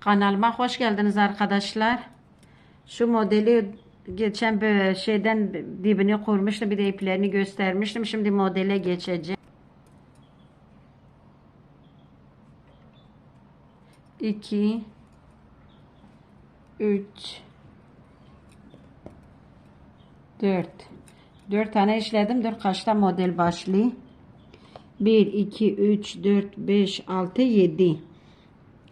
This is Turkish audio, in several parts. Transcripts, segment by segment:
Kanalıma hoş geldiniz arkadaşlar. Şu modeli geçen bir şeyden dibini kurmuştum. Bir de iplerini göstermiştim. Şimdi modele geçeceğim. 2 3 4 4 tane işledim. Dur kaçta model başlıyor? 1 2 3 4 5 6 7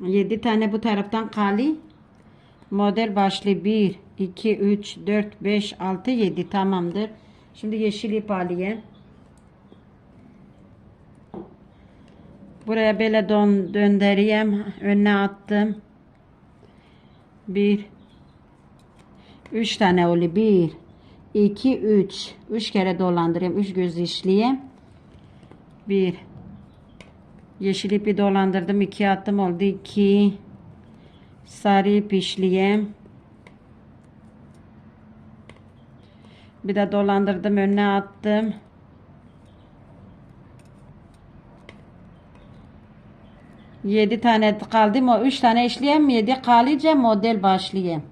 7 tane bu taraftan kali. Model başlı 1, 2, 3, 4, 5, 6, 7 tamamdır. Şimdi yeşil ip alayım. Buraya böyle don, döndüreyim. Önüne attım. 1 3 tane oldu. 1 2 3 3 kere dolandırayım. 3 göz işleyeyim. 1 Yeşil ipi dolandırdım. 2 attım oldu. 2 Sarı ip işleyeyim. Bir de dolandırdım. Önüne attım. Yedi tane kaldı mı? Üç tane işleyeyim. Yedi kalıca model başlayayım.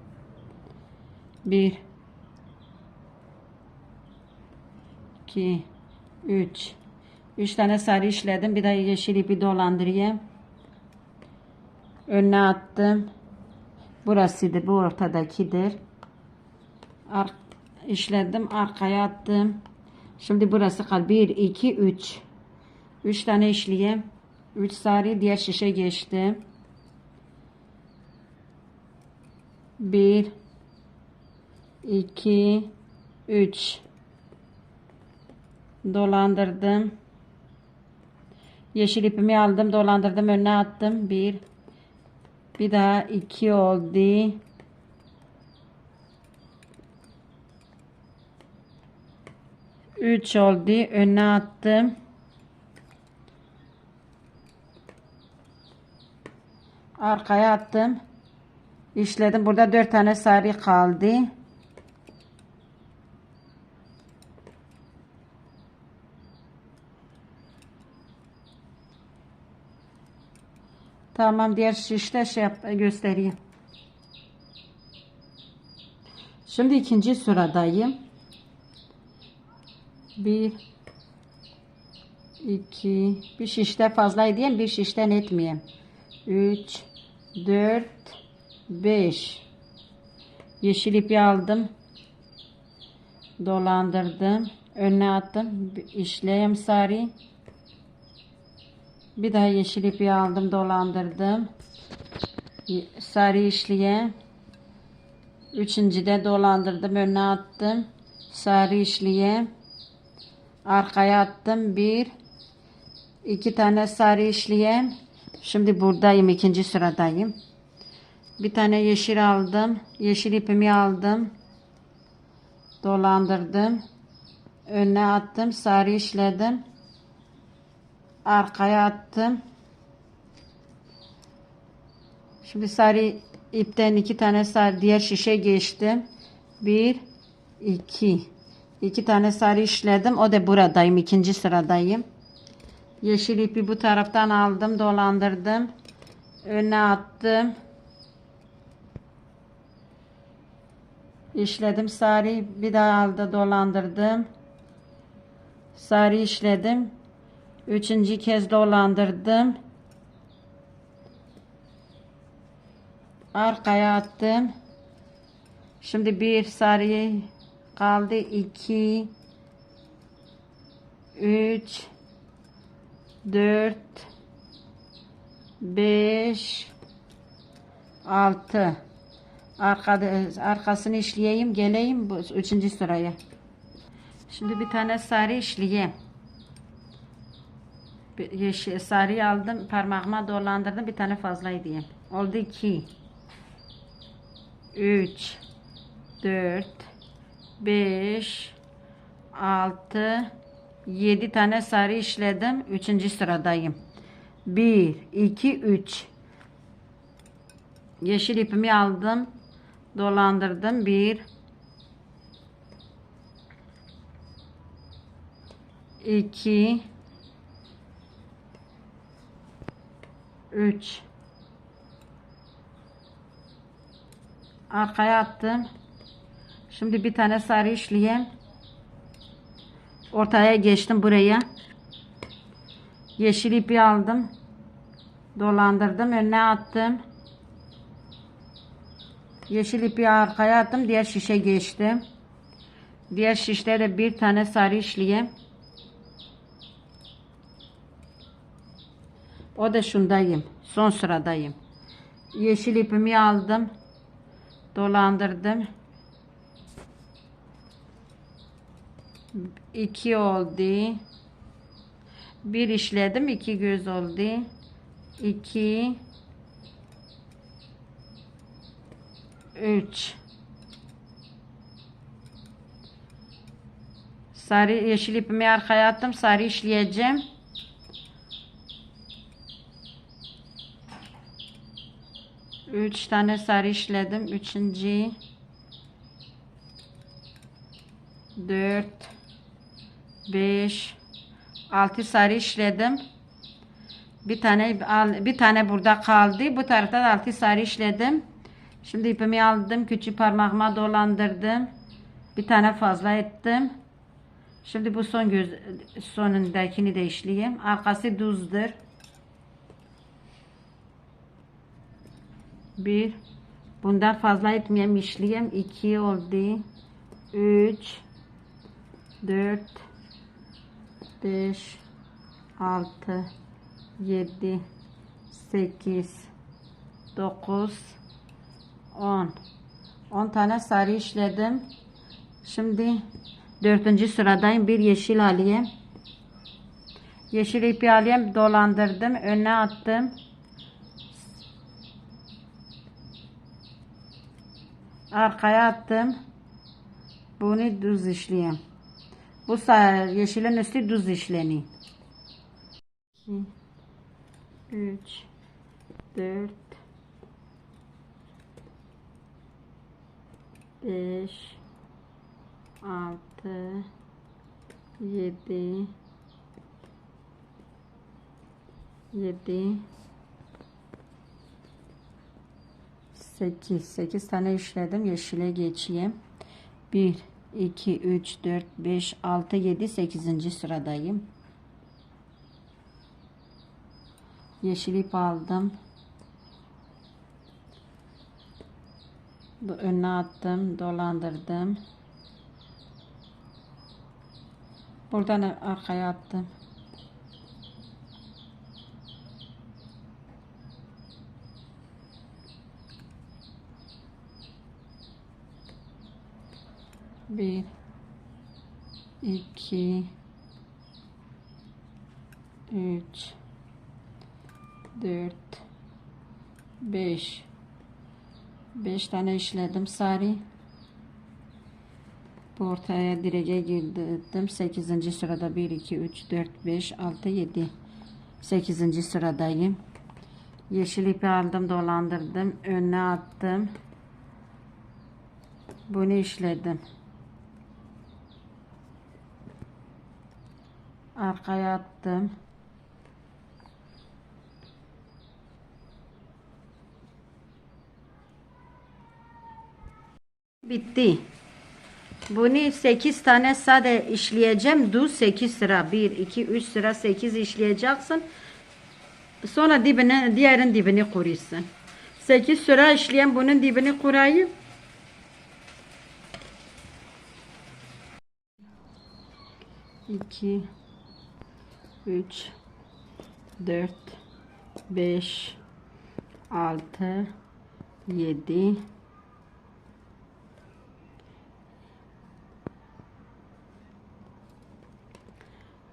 Bir. iki, Üç. Üç tane sarı işledim. Bir de yeşil ipi dolandırayım. Önüne attım. Burasıdır. Bu ortadakidir. Ar işledim. Arkaya attım. Şimdi burası kal. 1, 2, 3. 3 tane işleyeyim. 3 sarı diğer şişe geçtim. 1 2 3 dolandırdım. Yeşil ipimi aldım, dolandırdım, önüne attım. 1 bir daha 2 oldu. Üç oldu. Önüne attım. Arkaya attım. İşledim. Burada dört tane sarı kaldı. Tamam diğer şişte şey yap, göstereyim. Şimdi ikinci sıradayım. Bir, iki, bir şişte fazla edeyim, bir şişten etmeyeyim. Üç, dört, beş. Yeşil ipi aldım. Dolandırdım. Önüne attım. İşleyeyim sarı. Bir daha yeşil ipi aldım dolandırdım. Sarı işliye. Üçüncüde dolandırdım önüne attım. Sarı işliye. Arkaya attım. Bir. iki tane sarı işliye. Şimdi buradayım. ikinci sıradayım. Bir tane yeşil aldım. Yeşil ipimi aldım. Dolandırdım. Önüne attım. Sarı işledim arkaya attım. Şimdi sarı ipten iki tane sarı diğer şişe geçtim. Bir, iki. iki tane sarı işledim. O da buradayım. ikinci sıradayım. Yeşil ipi bu taraftan aldım. Dolandırdım. Öne attım. İşledim sarı bir daha aldı dolandırdım. Sarı işledim. Üçüncü kez dolandırdım. Arkaya attım. Şimdi bir sarı kaldı. iki, üç, dört, beş, altı. Arkada, arkasını işleyeyim. Geleyim bu üçüncü sıraya. Şimdi bir tane sarı işleyeyim yeşil sarıyı aldım parmağıma dolandırdım bir tane fazlaydı. Oldu 2 3 4 5 6 7 tane sarı işledim. 3. sıradayım. 1 2 3 Yeşil ipimi aldım. Dolandırdım. 1 2 3 Arkaya attım. Şimdi bir tane sarı işleyeyim. Ortaya geçtim buraya. Yeşil ipi aldım. Dolandırdım. Önüne attım. Yeşil ipi arkaya attım. Diğer şişe geçtim. Diğer şişte de bir tane sarı işleyeyim. O da şundayım. Son sıradayım. Yeşil ipimi aldım. Dolandırdım. 2 oldu. Bir işledim. iki göz oldu. 2 3 Sarı yeşil ipimi arkaya attım. Sarı işleyeceğim. Üç tane sarı işledim. Üçüncü. Dört. Beş. Altı sarı işledim. Bir tane bir tane burada kaldı. Bu tarafta da altı sarı işledim. Şimdi ipimi aldım. Küçük parmağıma dolandırdım. Bir tane fazla ettim. Şimdi bu son göz sonundakini de. Arkası düzdür. Bir. Bundan fazla etmeyeyim işleyeyim. İki oldu. Üç. Dört. Beş. Altı. Yedi. Sekiz. Dokuz. On. On tane sarı işledim. Şimdi dördüncü sıradayım. Bir yeşil alayım. Yeşil ipi alayım. Dolandırdım. Önüne attım. Arkaya attım. Bunu düz işleyeyim. Bu sa- yeşilin üstü düz işleniyor. 2 3 4 5 6 7 7 8 8 tane işledim. Yeşile geçeyim. 1 2 3 4 5 6 7 8. sıradayım. Yeşil ip aldım. Bu önüne attım dolandırdım. Buradan arkaya attım Bir, iki, üç, dört, beş. Beş tane işledim sarı. Bu ortaya direce girdim. Sekizinci sırada bir, iki, üç, dört, beş, altı, yedi. Sekizinci sıradayım. Yeşil ipi aldım, dolandırdım. Önüne attım. Bunu işledim. Arkaya attım. Bitti. Bunu 8 tane sade işleyeceğim. Düz 8 sıra. 1, 2, 3 sıra 8 işleyeceksin. Sonra dibine, diğerin dibini kuruyorsun. 8 sıra işleyen bunun dibini kurayım. İki, üç, dört, beş, altı, yedi,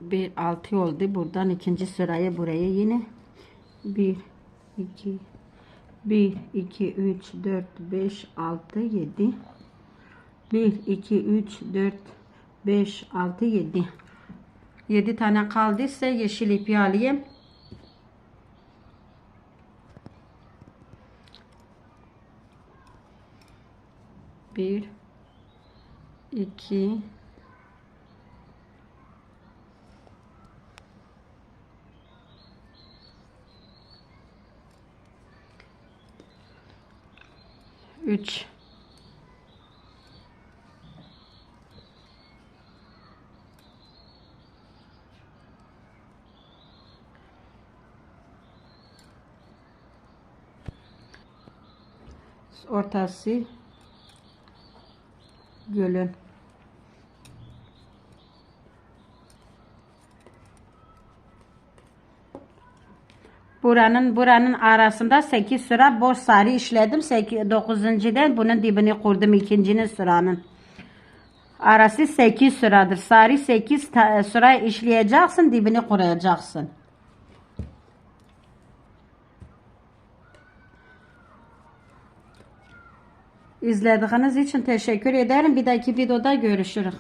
bir altı oldu. Buradan ikinci sıraya buraya yine bir, iki, bir, iki, üç, dört, beş, altı, yedi, bir, iki, üç, dört, 5, 6, 7. 7 tane kaldıysa yeşil ipi alayım. Bir, iki, üç, ortası gölün. Buranın buranın arasında 8 sıra boş sarı işledim. 8, 9. bunun dibini kurdum ikincinin sıranın. Arası 8 sıradır. Sarı 8 ta- sıra işleyeceksin, dibini kuracaksın. İzlediğiniz için teşekkür ederim. Bir dahaki videoda görüşürüz.